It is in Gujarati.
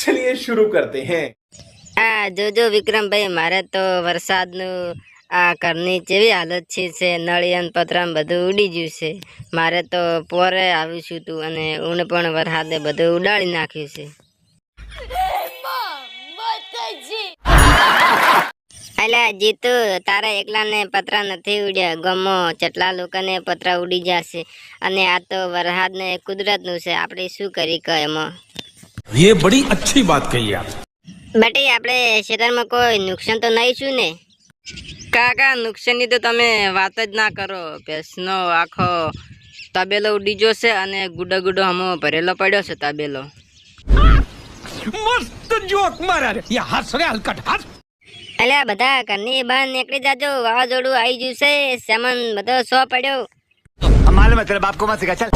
ચलिए શરૂ કરતે હે આ જોજો વિક્રમભાઈ મારે તો વરસાદનું આ ઘરની જેવી હાલત છે છે નળિયાન પતરામ બધું ઉડી ગયું છે. મારે તો પોરે આવ્યું છું તું અને ઊણ પણ વરસાદે બધું ઉડાડી નાખ્યું છે. અલા, જીતુ, તારા એકલાને પતરા નથી ઉડ્યા. ગમો કેટલા લોકોને પતરા ઉડી જશે. અને આ તો વરસાદને કુદરતનું છે. આપણે શું કરી કહે એમાં? ये बड़ी अच्छी बात कही आप બેટી આપણે ખેતરમાં કોઈ નુકસાન તો નહીં છું ને કાકા નુકસાનની તો તમે વાત જ ના કરો ભેંસનો આખો તબેલો ઉડી ગયો છે અને ગુડો ગુડો હમો ભરેલો પડ્યો છે તબેલો मस्त जोक मारा रे ये हंस रे हलकट हंस અલ્યા બધા ઘરની બહાર નીકળી જાજો વાવાઝોડું આવી ગયું છે સેમન બધો સો પડ્યો हम मालूम है तेरे बाप को मत सिखा चल